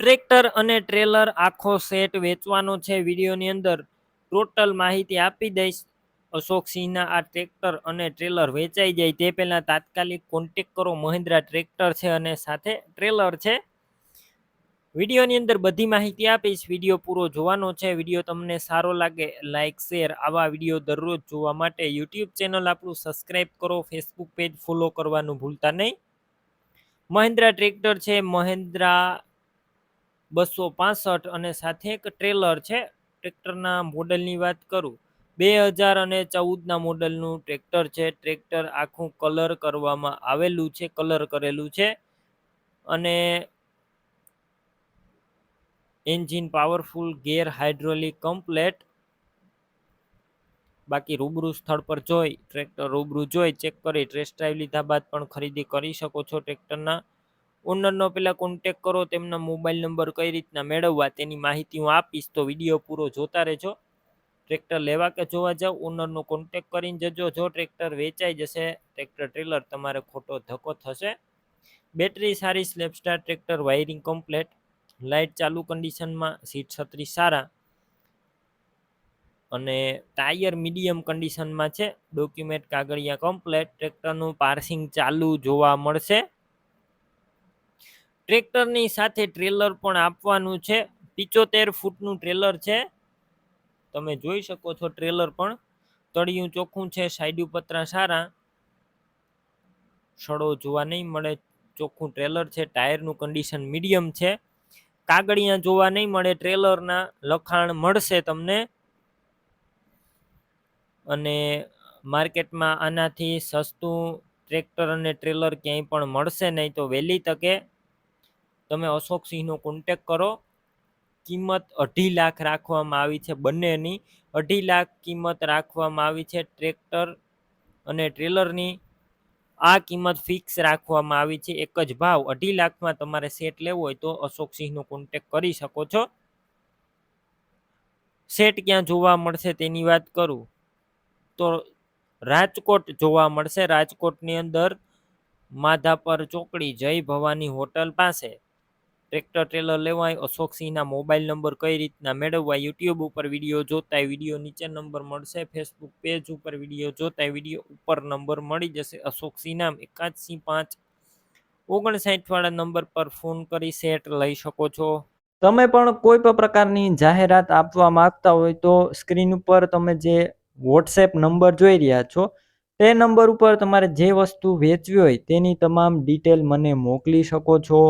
Tractor અને trailer આખો set વેચવાનો છે. વિડીયોની અંદર ટોટલ માહિતી આપી દઈશ. અશોક સિંહના આ ટ્રેક્ટર અને ટ્રેલર વેચાઈ જાય. તે પહેલાં તાત્કાલિક કોન્ટેક કરો. મહિન્દ્રા ટ્રેક્ટર છે અને સાથે ટ્રેલર છે. વિડીયોની અંદર બધી માહિતી આપીશ. વીડિયો પૂરો જોવાનો છે. વીડિયો તમને સારો લાગે લાઇક શેર આવા વીડિયો દરરોજ જોવા માટે યુટ્યુબ ચેનલ આપણું સબસ્ક્રાઈબ કરો. ફેસબુક પેજ ફોલો કરવાનું ભૂલતા નહીં. મહિન્દ્રા ટ્રેક્ટર છે. મહિન્દ્રા બસો પાસઠ અને સાથે એક ટ્રેલર છે. ટ્રેક્ટરના મોડલની વાત કરું, બે હજાર અને ચૌદના મોડલનું ટ્રેક્ટર છે. ટ્રેક્ટર આખું કલર કરવામાં આવેલું છે, કલર કરેલું છે અને engine powerful, gear hydraulic, complete. બાકી રૂબરૂ સ્થળ પર જોઈ, ટ્રેક્ટર રૂબરૂ જોઈ, ચેક કરી, ટેસ્ટ ડ્રાઈવ લીધા બાદ પણ ખરીદી કરી શકો છો ટ્રેક્ટરના. ઓનરનો પહેલાં કોન્ટેક કરો, તેમના મોબાઈલ નંબર કઈ રીતના મેળવવા, તેની માહિતી હું આપીશ, તો વીડિયો પૂરો જોતા રહેજો. ટ્રેક્ટર લેવા કે જોવા જાવ ઓનરનો કોન્ટેક કરીને જજો. જો ટ્રેક્ટર વેચાઈ જશે ટ્રેક્ટર ટ્રેલર તમારે ખોટો ધક્કો થશે. બેટરી સારી સ્લેપસ્ટાર ટ્રેક્ટર વાયરિંગ કમ્પ્લેટ લાઇટ ચાલુ કન્ડિશનમાં સીટ છત્રી સારા. અને ટાયર મીડિયમ કન્ડિશનમાં છે. ડોક્યુમેન્ટ કાગળિયા કમ્પ્લેટ ટ્રેક્ટરનું પાર્સિંગ ચાલુ જોવા મળશે. ટ્રેક્ટરની સાથે ટ્રેલર પણ આપવાનું છે. પિચોતેર ફૂટનું ટ્રેલર છે. તમે જોઈ શકો છો ટ્રેલર પણ. તળિયું ચોખ્ખું છે, સાઈડ પતરા સારા. સડો જોવા નહીં મળે, ચોખ્ખું ટ્રેલર છે. ટાયરનું કન્ડિશન મીડિયમ છે. કાગળિયા જોવા નહીં મળે, ટ્રેલરના લખાણ મળશે તમને. અને માર્કેટમાં આનાથી સસ્તું ટ્રેક્ટર અને ટ્રેલર ક્યાંય પણ મળશે નહીં તો વહેલી તકે તમે અશોક સિંહનો કોન્ટેક કરો. કિંમત અઢી લાખ રાખવામાં આવી છે બંનેની. અઢી લાખ કિંમત રાખવામાં આવી છે ટ્રેક્ટર અને ટ્રેલરની. આ કિંમત ફિક્સ રાખવામાં આવી છે. એક જ ભાવ, અઢી લાખમાં તમારે સેટ લેવો હોય તો અશોક સિંહનો કોન્ટેક કરી શકો છો. સેટ ક્યાં જોવા મળશે તેની વાત કરું. તો રાજકોટ જોવા મળશે. રાજકોટની અંદર માધાપર ચોકડી જય ભવાની હોટલ પાસે. ટ્રેક્ટર ટ્રેલર લેવાય, અશોકસિંહના મોબાઈલ નંબર કઈ રીતના મેળવવા યુટ્યુબ ઉપર વીડિયો જોતા વીડિયો નીચે નંબર મળશે ફેસબુક પેજ ઉપર વીડિયો જોતા વીડિયો ઉપર નંબર મળી જશે. અશોકસિંહના એકાદસી પાંચ ઓગણસાઠવાળા નંબર પર ફોન કરી સેટ લઈ શકો છો. તમે પણ કોઈ પણ પ્રકારની જાહેરાત આપવા માંગતા હોય તો સ્ક્રીન ઉપર તમે જે વોટ્સએપ નંબર જોઈ રહ્યા છો, તે નંબર ઉપર તમારે જે વસ્તુ વેચવી હોય તેની તમામ ડિટેલ મને મોકલી શકો છો.